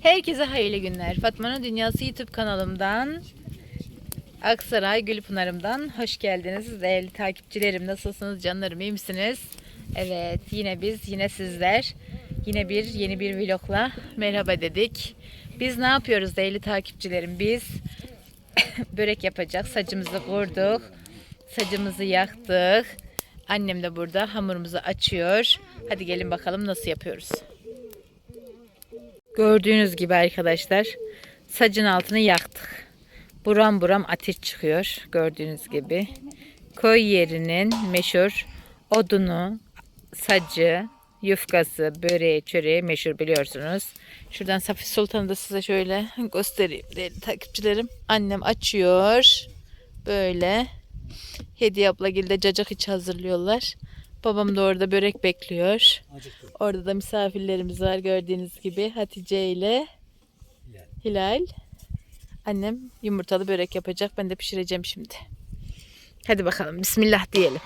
Herkese hayırlı günler. Fatma'nın Dünyası YouTube kanalımdan Aksaray Gülpınar'ımdan hoş geldiniz. Değerli takipçilerim nasılsınız canlarım iyi misiniz? Evet yine biz yine sizler yine bir yeni bir vlogla merhaba dedik. Biz ne yapıyoruz değerli takipçilerim? Biz börek yapacak. Sacımızı kurduk. Sacımızı yaktık. Annem de burada hamurumuzu açıyor. Hadi gelin bakalım nasıl yapıyoruz. Gördüğünüz gibi arkadaşlar sacın altını yaktık. Buram buram ateş çıkıyor gördüğünüz gibi. Koy yerinin meşhur odunu, sacı, yufkası, böreği, çöreği meşhur biliyorsunuz. Şuradan Safi Sultan'ı da size şöyle göstereyim değerli takipçilerim. Annem açıyor. Böyle. Hediye abla de cacık içi hazırlıyorlar. Babam da orada börek bekliyor. Orada da misafirlerimiz var gördüğünüz gibi Hatice ile Hilal. Annem yumurtalı börek yapacak. Ben de pişireceğim şimdi. Hadi bakalım bismillah diyelim.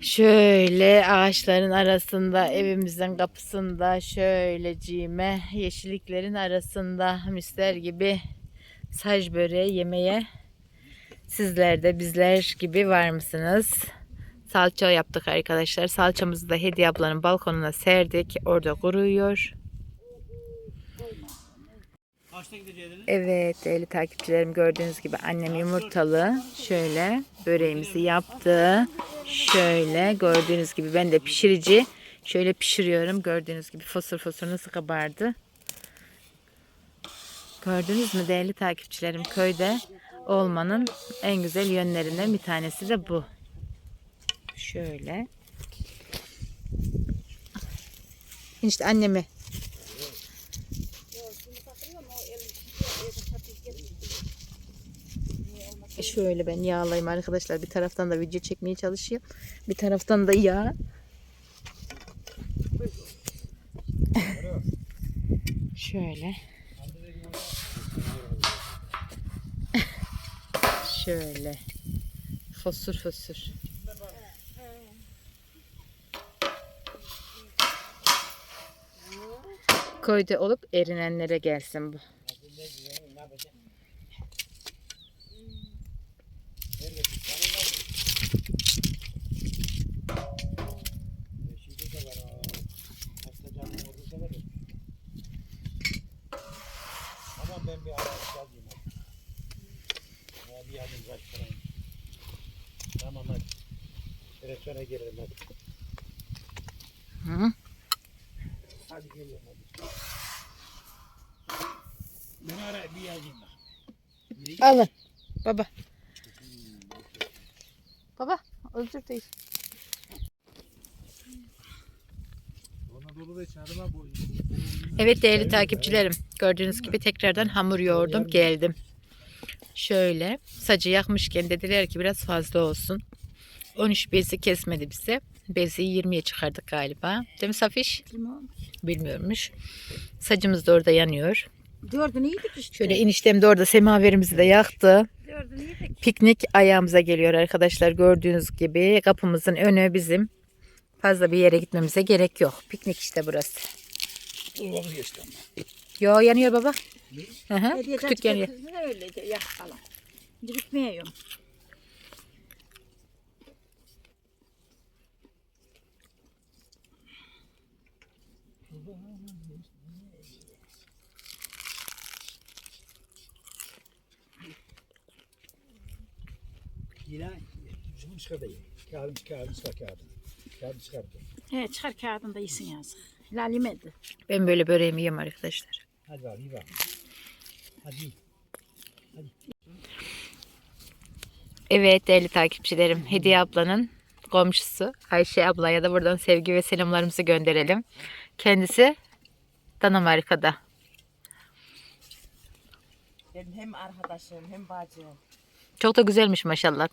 Şöyle ağaçların arasında evimizin kapısında şöyle cime yeşilliklerin arasında misler gibi saj böreği yemeye sizler de bizler gibi var mısınız? Salça yaptık arkadaşlar. Salçamızı da Hediye ablanın balkonuna serdik. Orada kuruyor. Evet değerli takipçilerim gördüğünüz gibi annem yumurtalı şöyle böreğimizi yaptı. Şöyle gördüğünüz gibi ben de pişirici şöyle pişiriyorum. Gördüğünüz gibi fosur fosur nasıl kabardı. Gördünüz mü değerli takipçilerim köyde olmanın en güzel yönlerinden bir tanesi de bu. Şöyle. İşte annemi E Şöyle ben yağlayayım arkadaşlar. Bir taraftan da video çekmeye çalışıyorum. Bir taraftan da yağ. Şöyle. Şöyle. Fosur fosur. Köyde olup erinenlere gelsin bu. Ben bir araç alayım. Ya bir alayım kaç para. Tamam hadi. Direksiyona girelim hadi. Hı. Hadi geliyorum hadi. Ben ara bir yazayım bak. Alın. Baba. Baba. Özür değil. Evet değerli takipçilerim. Gördüğünüz gibi tekrardan hamur yoğurdum. Geldim. Şöyle. Sacı yakmışken dediler ki biraz fazla olsun. 13 bezi kesmedi bize. Bezi 20'ye çıkardık galiba. Değil mi Safiş? Bilmiyormuş. Sacımız da orada yanıyor. Dördünü yedik işte. Şöyle eniştem de orada semaverimizi de yaktı. Dördünü yedik. Piknik ayağımıza geliyor arkadaşlar. Gördüğünüz gibi kapımızın önü bizim. Fazla bir yere gitmemize gerek yok. Piknik işte burası. Dolabı geçti ama. Yo yanıyor baba. Hı hı. Kütük yanıyor. Öylece yakalım. Bitmiyorum. Yine şunu çıkar da ye. Kağıdını kağıdını çıkar kağıdını. Kağıdını çıkar. He çıkar kağıdını da iyisin yazık. Hilal yemedi. Ben böyle böreğimi yiyeyim arkadaşlar. Hadi bak iyi bak. Hadi. Evet değerli takipçilerim. Hediye ablanın komşusu Ayşe ablaya da buradan sevgi ve selamlarımızı gönderelim. Kendisi Danimarka'da. Benim hem arkadaşım hem bacım. Çok da güzelmiş maşallah.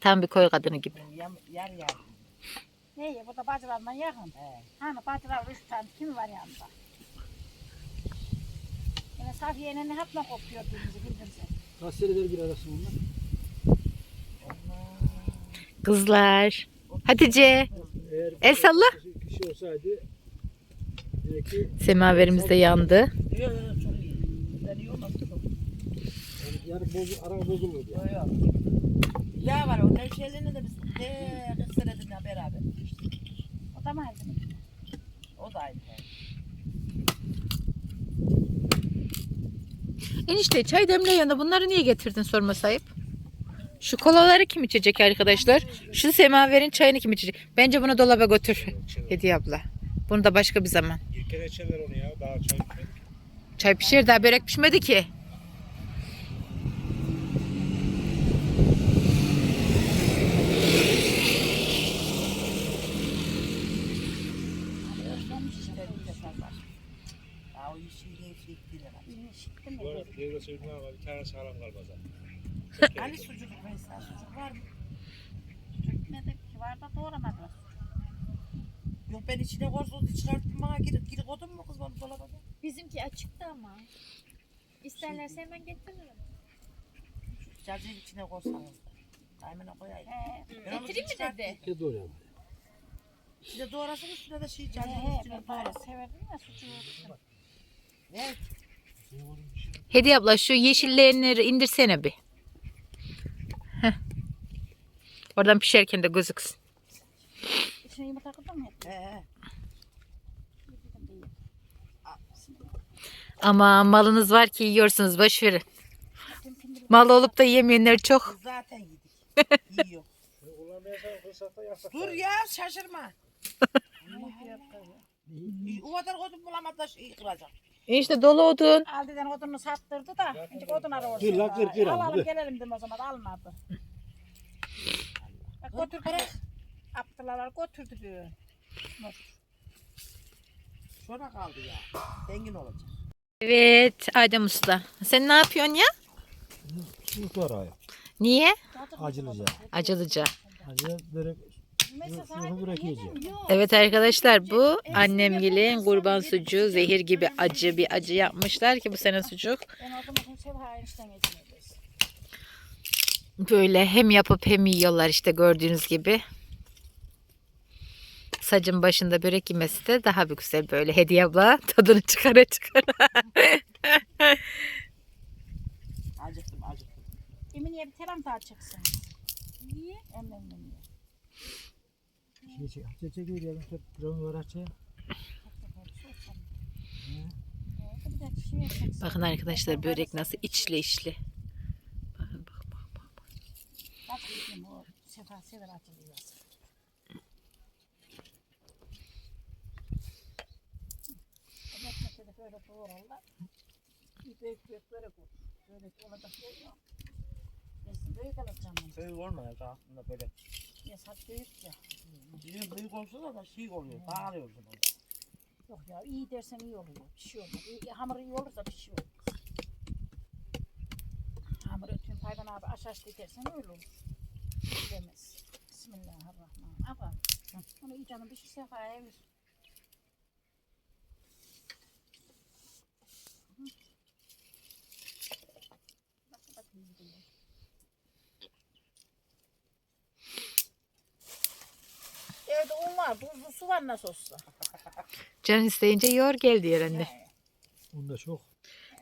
Tam bir koy kadını gibi. Yar yar. yar. Ne ya burada bacılarla yakın. He. Hani bacılar üç tane kim var yanında? Yine Safiye'nin hep ne kopuyor birbirimizi bildin sen. Kaç senedir bir arasın onlar? Kızlar. Hatice. Eğer El salla. kişi olsaydı Belki Semaverimiz de yandı. Yok yok çok iyi. Ben iyi olmaz. yani bozu, ara bozulur ya. Yok yok. Ya var o Nevşehir'le de biz de 40 senedir ya beraber. O da mı evde? O da aynı. Enişte çay demle yanında bunları niye getirdin sorma sayıp? Şu kolaları kim içecek arkadaşlar? Şu semaverin çayını kim içecek? Bence bunu dolaba götür Hediye abla. Bunu da başka bir zaman. Bir kere içerler onu ya. Daha çay içmedik. Çay pişer daha börek pişmedi ki. Ya o işi Nevşehir değil herhalde. İşittim Bu arada devre sözüne ama bir tane sağlam kalmaz. Hani sucuk mesela sucuk var mı? Gitmedik ki var da doğramadılar. Yok ben içine korsuz çıkarttım bana gir, gir koydun mu kız bana dolaba? Bizimki açıktı ama. İsterlerse hemen getiririm. Cacığın içine korsanız da. Kaymına koyayım. Onu Getireyim mi dedi? Ne doğru İçine doğrasın üstüne de şey cacığın üstüne doğrasın. severdim ya sucuğu. Ne? Hediye abla şu yeşillerini indirsene bir. Heh. Oradan pişerken de gözüksün. İçine yumurta kırdın mı. Ama malınız var ki yiyorsunuz boş verin. Mal olup da yemeyenler çok. Zaten yedik. Yiyor. Dur ya şaşırma. O kadar kodum bulamadı da şey kıracak. İşte dolu odun. Aldiden odunu sattırdı da. İnce odun arıyor. Kır lan, kır, kır al, Alalım gelelim dedim o zaman almadı. Bak götür bırak. Aptılar götürdü diyor. Şuna kaldı ya. Zengin olacak. Evet Adem Usta. Sen ne yapıyorsun ya? Var abi. Niye? Acılıca. Acılıca. Acı börek. Evet arkadaşlar bu annemgilin kurban sucuğu zehir gibi acı bir acı yapmışlar ki bu sene sucuk. Böyle hem yapıp hem yiyorlar işte gördüğünüz gibi. Sacın başında börek yemesi de daha bir güzel böyle hediye abla tadını çıkara çıkara. Acıktım acıktım. Eminiye bir teram daha çıksın. Niye? Emem emem. Şey çek. Hafta çekiyor ya. Ben drone uğraşacağım. Bir de şey çeksin. Bakın arkadaşlar börek nasıl içli içli. Bakın bak bak bak. bak. Sefa sever açılıyor. Ekmekte de böyle doğrarlar. Bir büyük ya. Bizim olsa da şey oluyor. Dağılıyorsun orada. Yok ya iyi dersen iyi oluyor. Bir şey olmaz. İyi, hamur iyi olursa bir şey olmaz. Hamur ötün Tayvan abi aşağı dersen öyle olur. Demez. Bismillahirrahmanirrahim. Ama onu iyi canım bir şey sefa evir. Bak, bak, iyi gidiyor. Evde un var, tuzlu su var nasıl olsa. Can isteyince yor gel diyor anne. Bunda çok.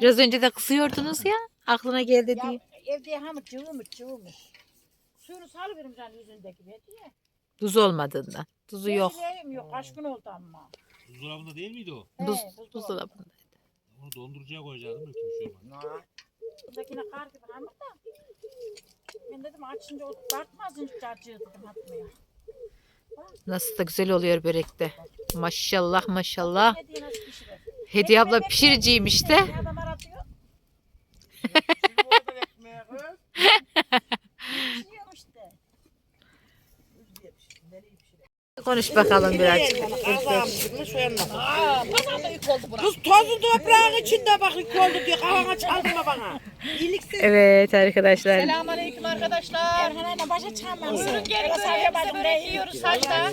Biraz önce de kısıyordunuz ya. Aklına geldi Ya diye. evde hamur cıvımış cıvımış. Suyunu salıverim canım yüzündeki be diye. Tuz olmadığından. Tuzu yok. Yeşillerim yok kaç gün oldu ama. Buzdolabında değil miydi o? Buz, He, buzdolabı. buzdolabında. Onu dondurucuya koyacaktım da kimse olmaz. Ha. Buradakine kar gibi hamur da. Ben dedim açınca o tartmaz cacığı dedim atmaya. Nasıl da güzel oluyor börekte. Maşallah maşallah. Hediye abla Ekmek, pişiriciyim ekmek, işte. ekmek, Adam aratıyor. Şimdi orada ekmeğe kız. Pişiriyor işte. Üz diye pişir. Nereye pişir? Konuş bakalım biraz. Kız tozu toprağın içinde bak yük oldu diye kafana çaldırma bana. İyiliksiz. Evet arkadaşlar. Selamünaleyküm arkadaşlar. Erhan anne başa çıkamazsın. Buyurun gelin bacım börek yiyoruz saçta.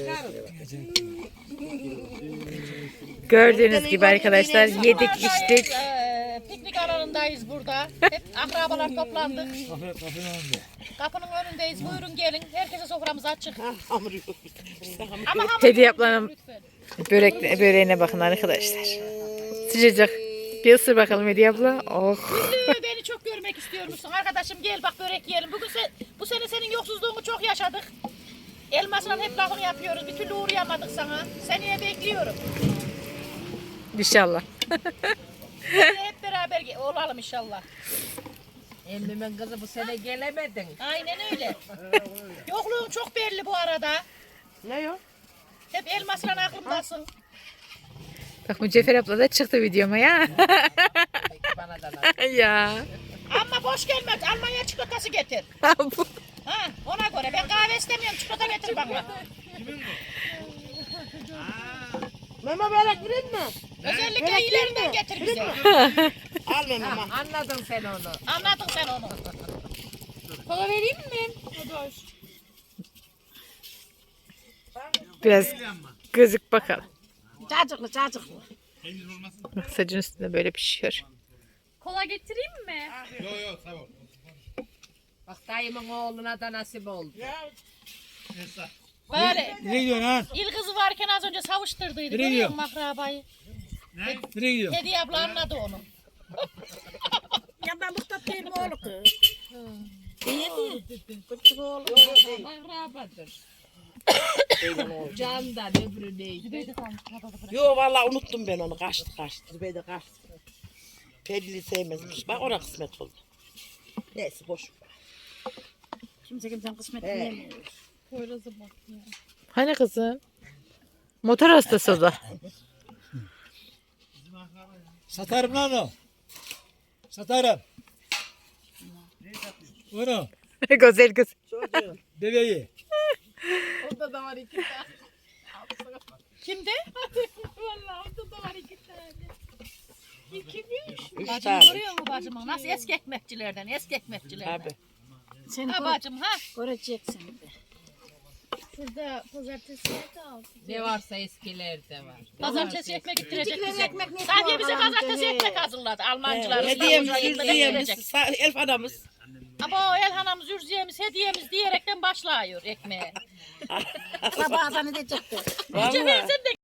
Gördüğünüz gibi arkadaşlar yedik içtik. Ee, piknik alanındayız burada. Hep akrabalar toplandık. Kapının önündeyiz. Buyurun gelin. Herkese soframız açık. Ama hamur Hediye yiyin lütfen. Börek, böreğine bakın arkadaşlar. Sıcacık. Bir ısır bakalım Hediye abla. Oh. Görmek istiyor musun? Arkadaşım gel bak börek yiyelim. Bugün sen, bu sene senin yoksuzluğunu çok yaşadık. Elmasla hep lafını yapıyoruz. Bir türlü uğrayamadık sana. Seneye bekliyorum. İnşallah. Hep beraber olalım inşallah. Emmimin kızı bu sene gelemedin. Aynen öyle. Yokluğun çok belli bu arada. Ne yok? Hep elmasla aklımdasın. Bak Mücevher abla da çıktı videoma ya. Bana da ya. Ama boş gelmez. Almanya çikolatası getir. Bu- Ha, ona göre. Ben kahve istemiyorum. Çikolata getir bana. Mama böyle girin mi? Özellikle ilerinden getir bize. Al mama. Anladın sen onu. Anladın sen onu. Kola vereyim mi? Biraz gözük bakalım. Cacıklı cacıklı. Bak Sacın üstünde böyle pişiyor. Kola getireyim mi? Bak dayımın oğluna da nasip oldu. Böyle. Nereye gidiyorsun ha? İl kızı varken az önce savuşturduydu. Nereye Görüyor musun akrabayı? Nereye gidiyorsun? Hediye abla anladı onu. Yandan muhtat değil mi oğlu kız? İyi Küçük oğlu. Akrabadır. Candan öbürü neydi? Yo vallahi unuttum ben onu. Kaçtı kaçtı. Zübeyde kaçtı. Pedili sevmezmiş. Bak ona kısmet oldu. Neyse boş. Kimse kimsenin kısmetini yemiyor. Hani kızım? Motor hastası o da. Satarım lan o. Satarım. Onu. Güzel kız. Bebeği. Onda da var iki tane. Kimde? Vallahi onda da var iki tane. Üç Bacım görüyor musun bacımı? Nasıl eski ekmekçilerden, eski ekmekçilerden. Abi. Seni Ha gör- bacım ha. göreceksin de. Şurada pazartesi Ne varsa eskilerde var. Pazartesi ekmek getirecek Küçüklerin bize. ekmek ne Sadece bize pazartesi ekmek hazırladı. Almancılar. Hediyemiz, yüzüğümüz, getirecek. sa- elf adamız. Ama o elhanamız, ürciyemiz, hediyemiz diyerekten başlıyor ekmeğe. Sabahdan edecekti. Ürce Vallahi. versen de